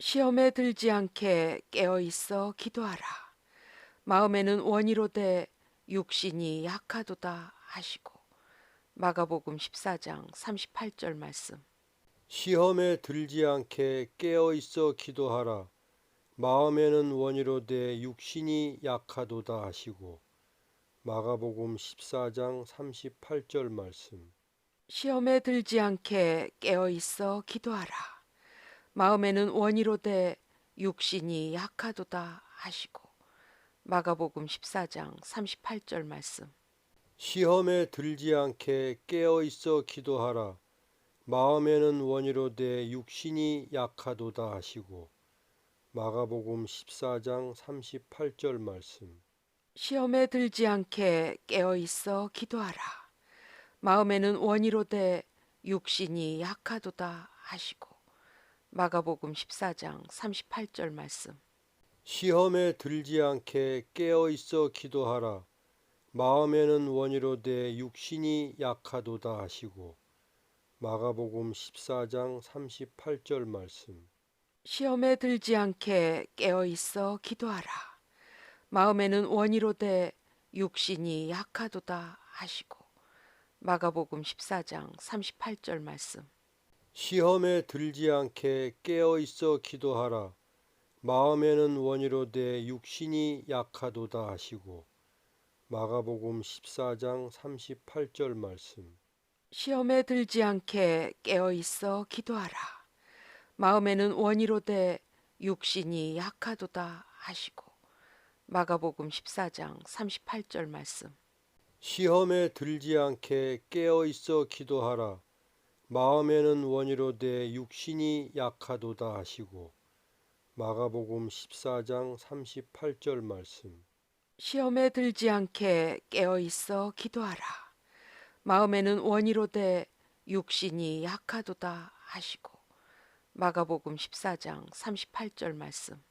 시험에 들지 않게 깨어 있어 기도하라. 마음에는 원이로되 육신이 약하도다 하시고 마가복음 14장 38절 말씀. 시험에 들지 않게 깨어 있어 기도하라. 마음에는 원이로되 육신이 약하도다 하시고 마가복음 14장 38절 말씀. 시험에 들지 않게 깨어 있어 기도하라. 마음에는 원이로되 육신이 약하도다 하시고 마가복음 14장 38절 말씀. 시험에 들지 않게 깨어 있어 기도하라. 마음에는 원이로되 육신이 약하도다 하시고 마가복음 14장 38절 말씀. 시험에 들지 않게 깨어 있어 기도하라. 마음에는 원이로되 육신이 약하도다 하시고 마가복음 14장 38절 말씀. 시험에 들지 않게 깨어 있어 기도하라. 마음에는 원이로되 육신이 약하도다 하시고 마가복음 14장 38절 말씀. 시험에 들지 않게 깨어 있어 기도하라. 마음에는 원이로되 육신이 약하도다 하시고 마가복음 14장 38절 말씀. 시험에 들지 않게 깨어 있어 기도하라. 마음에는 원이로되 육신이 약하도다 하시고 마가복음 14장 38절 말씀. 시험에 들지 않게 깨어 있어 기도하라. 마음에는 원이로되 육신이 약하도다 하시고 마가복음 14장 38절 말씀. 시험에 들지 않게 깨어 있어 기도하라. 마음에는 원이로되 육신이 약하도다 하시고 마가복음 14장 38절 말씀. 시험에 들지 않게 깨어 있어 기도하라. 마음에는 원이로되 육신이 약하도다 하시고 마가복음 14장 38절 말씀.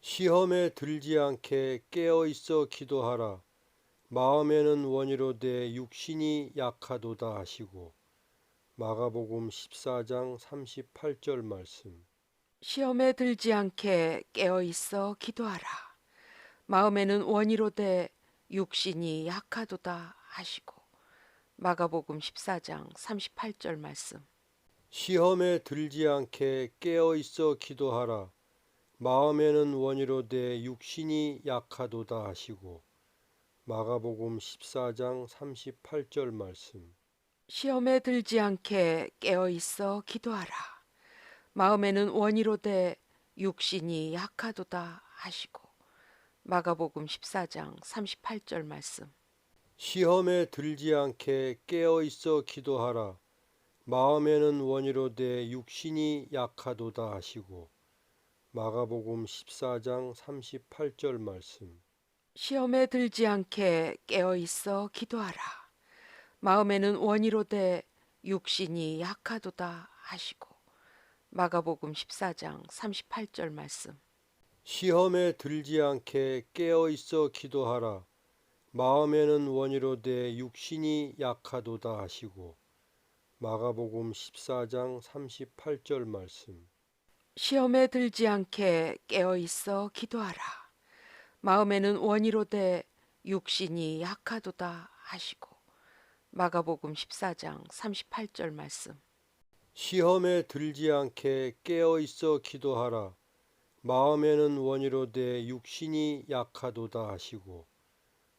시험에 들지 않게 깨어 있어 기도하라. 마음에는 원이로되 육신이 약하도다 하시고 마가복음 14장 38절 말씀. 시험에 들지 않게 깨어 있어 기도하라. 마음에는 원이로되 육신이 약하도다 하시고 마가복음 14장 38절 말씀. 시험에 들지 않게 깨어 있어 기도하라. 마음에는 원이로되 육신이 약하도다 하시고 마가복음 14장 38절 말씀. 시험에 들지 않게 깨어 있어 기도하라. 마음에는 원이로되 육신이 약하도다 하시고 마가복음 14장 38절 말씀. 시험에 들지 않게 깨어 있어 기도하라. 마음에는 원이로되 육신이 약하도다 하시고 마가복음 14장 38절 말씀. 시험에 들지 않게 깨어 있어 기도하라. 마음에는 원이로되 육신이 약하도다 하시고 마가복음 14장 38절 말씀. 시험에 들지 않게 깨어 있어 기도하라. 마음에는 원이로되 육신이 약하도다 하시고 마가복음 14장 38절 말씀. 시험에 들지 않게 깨어 있어 기도하라. 마음에는 원이로되 육신이 약하도다 하시고 마가복음 14장 38절 말씀. 시험에 들지 않게 깨어 있어 기도하라. 마음에는 원이로되 육신이 약하도다 하시고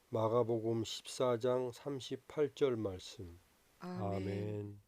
마가복음 14장 38절 말씀. 아멘.